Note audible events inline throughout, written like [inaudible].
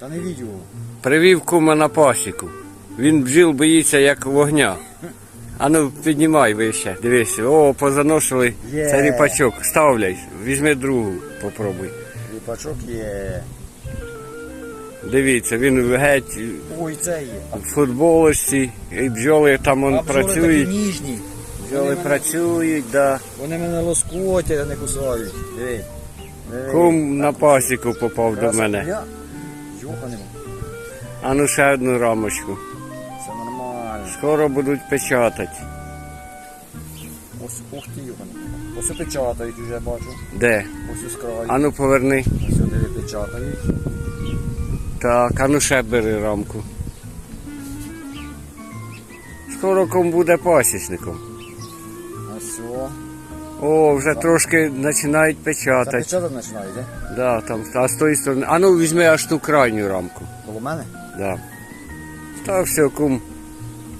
Та не відео. Привів кума на пасіку. Він бджіл боїться як вогня. Ану, піднімай вище, дивись. О, позаносили. Є. Це ріпачок. Ставляй, візьми другу, попробуй. Ліпачок є. Дивіться, він геть Ой, це є. в футболочці, і бджоли там он А бджоли такі працюють. ніжні. Бджоли Вони мене- працюють, да. Вони мене лоскотять, а не кусають. Диви. Диви. Кум на пасіку попав до мене. Я? Йоханемо. Ану ще одну рамочку. Це нормально. Скоро будуть печатати. Ось, ух ти, йоханемо. Ось печатають уже бачу. Де? Ось краю. Ану поверни. Ось печатають. Так, ану ще бери рамку. Скоро ком буде пасічником. Ось все. О, вже трошки починають печатати. печатати починають, де? Да, там, а з тої сторони. А ну візьми аж ту крайню рамку. Коло мене? Да. Та все, кум.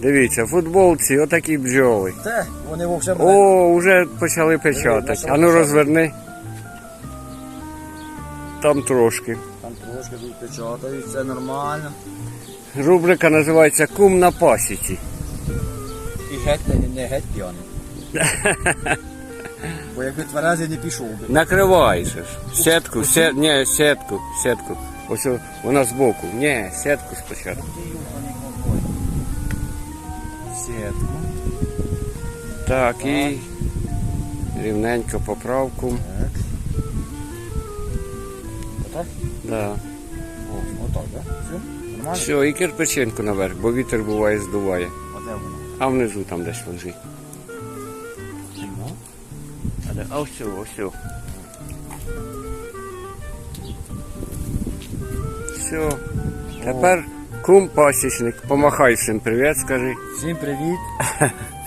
Дивіться, футболці отакі бджоли. Те, вони вовсе мене. О, вже почали печатати. А ну розверни. Там трошки. Там трошки тут печатають, це нормально. Рубрика називається Кум на пасіці. І геть не, не геть п'яний. [laughs] Бо якби тверезий не пішов би. Ж. Сітку, сет, ні, сітку, сітку. Ось вона збоку. Ні, сітку спочатку. Сітку. Так, і рівненько поправку. Так. Отак? Да. О, отак, так? Все? Нормально? Все, і кирпичинку наверх, бо вітер буває здуває. А де воно? А внизу там десь лежить. Ну. А, де? а ось, ось. Все. Тепер кум пасічник. Помахай всім привіт, скажи. Всім привіт. [laughs]